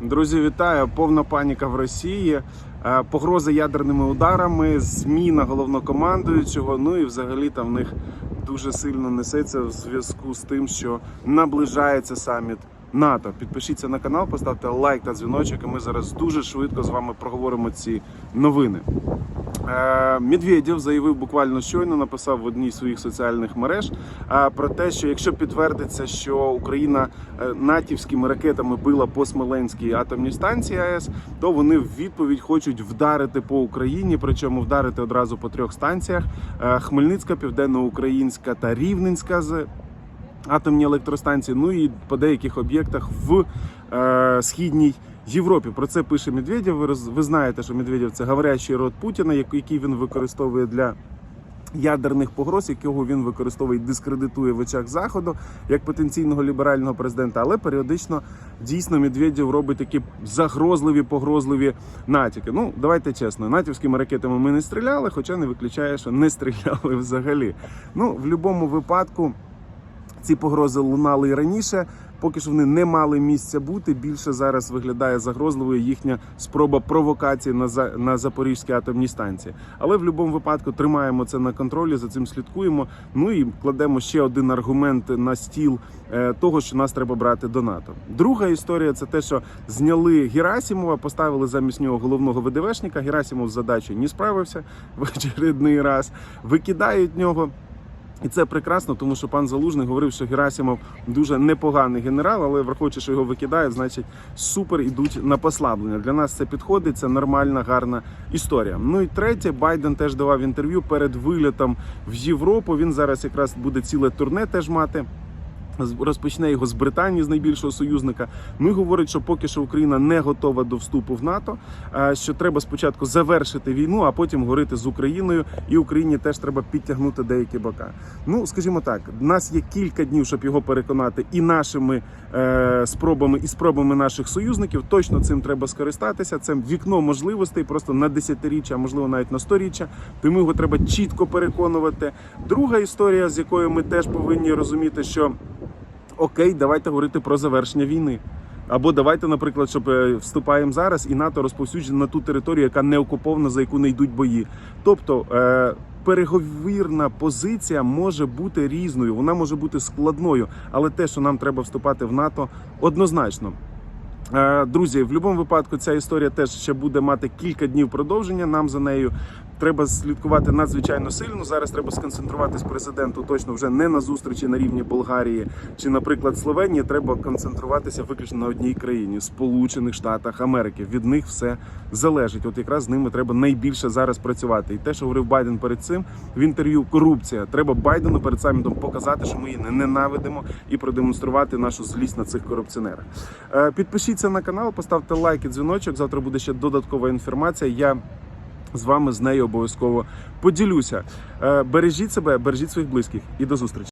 Друзі, вітаю! Повна паніка в Росії, е, погрози ядерними ударами, зміна головнокомандуючого. Ну і взагалі там в них дуже сильно несеться в зв'язку з тим, що наближається саміт НАТО. Підпишіться на канал, поставте лайк та дзвіночок. І ми зараз дуже швидко з вами проговоримо ці новини. Е, Медведєв заявив буквально щойно, написав в одній з своїх соціальних мереж е, про те, що якщо підтвердиться, що Україна е, натівськими ракетами била по Смоленській атомній станції АЕС, то вони в відповідь хочуть вдарити по Україні, причому вдарити одразу по трьох станціях: Хмельницька, Південноукраїнська та Рівненська з атомні електростанції, ну і по деяких об'єктах в е, східній Європі. Про це пише Медведєв. Ви, ви знаєте, що Медведєв це говорящий рот Путіна, який він використовує для. Ядерних погроз, якого він використовує і дискредитує в очах заходу як потенційного ліберального президента, але періодично дійсно Медведєв робить такі загрозливі, погрозливі натяки. Ну давайте чесно, натівськими ракетами ми не стріляли, хоча не виключає, що не стріляли взагалі. Ну в будь-якому випадку ці погрози лунали і раніше. Поки що вони не мали місця бути. Більше зараз виглядає загрозливою їхня спроба провокації на за на Запорізькій атомній станції. Але в будь-якому випадку тримаємо це на контролі, за цим слідкуємо. Ну і кладемо ще один аргумент на стіл е, того, що нас треба брати до НАТО. Друга історія це те, що зняли Герасимова, поставили замість нього головного ВДВшника. Герасимов з задачею не справився в очередний раз. Викидають нього. І це прекрасно, тому що пан Залужний говорив, що Герасимов дуже непоганий генерал, але враховуючи, що його викидають, значить супер ідуть на послаблення. Для нас це підходить, це нормальна, гарна історія. Ну і третє, Байден теж давав інтерв'ю перед вилітом в Європу. Він зараз якраз буде ціле турне теж мати. Розпочне його з Британії, з найбільшого союзника. Ну і говорить, що поки що Україна не готова до вступу в НАТО. Що треба спочатку завершити війну, а потім говорити з Україною, і Україні теж треба підтягнути деякі бока. Ну скажімо так, в нас є кілька днів, щоб його переконати, і нашими е, спробами, і спробами наших союзників. Точно цим треба скористатися. Це вікно можливостей просто на десятиріччя, а можливо навіть на сторіччя. Тому його треба чітко переконувати. Друга історія, з якою ми теж повинні розуміти, що окей, давайте говорити про завершення війни. Або давайте, наприклад, щоб е, вступаємо зараз, і НАТО розповсюджено на ту територію, яка не окупована, за яку не йдуть бої. Тобто е, переговірна позиція може бути різною, вона може бути складною, але те, що нам треба вступати в НАТО, однозначно. Е, Друзі, в будь-якому випадку ця історія теж ще буде мати кілька днів продовження. Нам за нею треба слідкувати надзвичайно сильно. Зараз треба сконцентруватись президенту точно вже не на зустрічі на рівні Болгарії чи, наприклад, Словенії. Треба концентруватися виключно на одній країні Сполучених Штатах Америки. Від них все залежить. От якраз з ними треба найбільше зараз працювати. І те, що говорив Байден перед цим в інтерв'ю, корупція. Треба Байдену перед самітом показати, що ми її не ненавидимо і продемонструвати нашу злість на цих корупціонерах. Е, Підпишіться на канал, поставте лайк і дзвіночок. Завтра буде ще додаткова інформація. Я з вами з нею обов'язково поділюся. Е, Бережіть себе, бережіть своїх близьких і до зустрічі.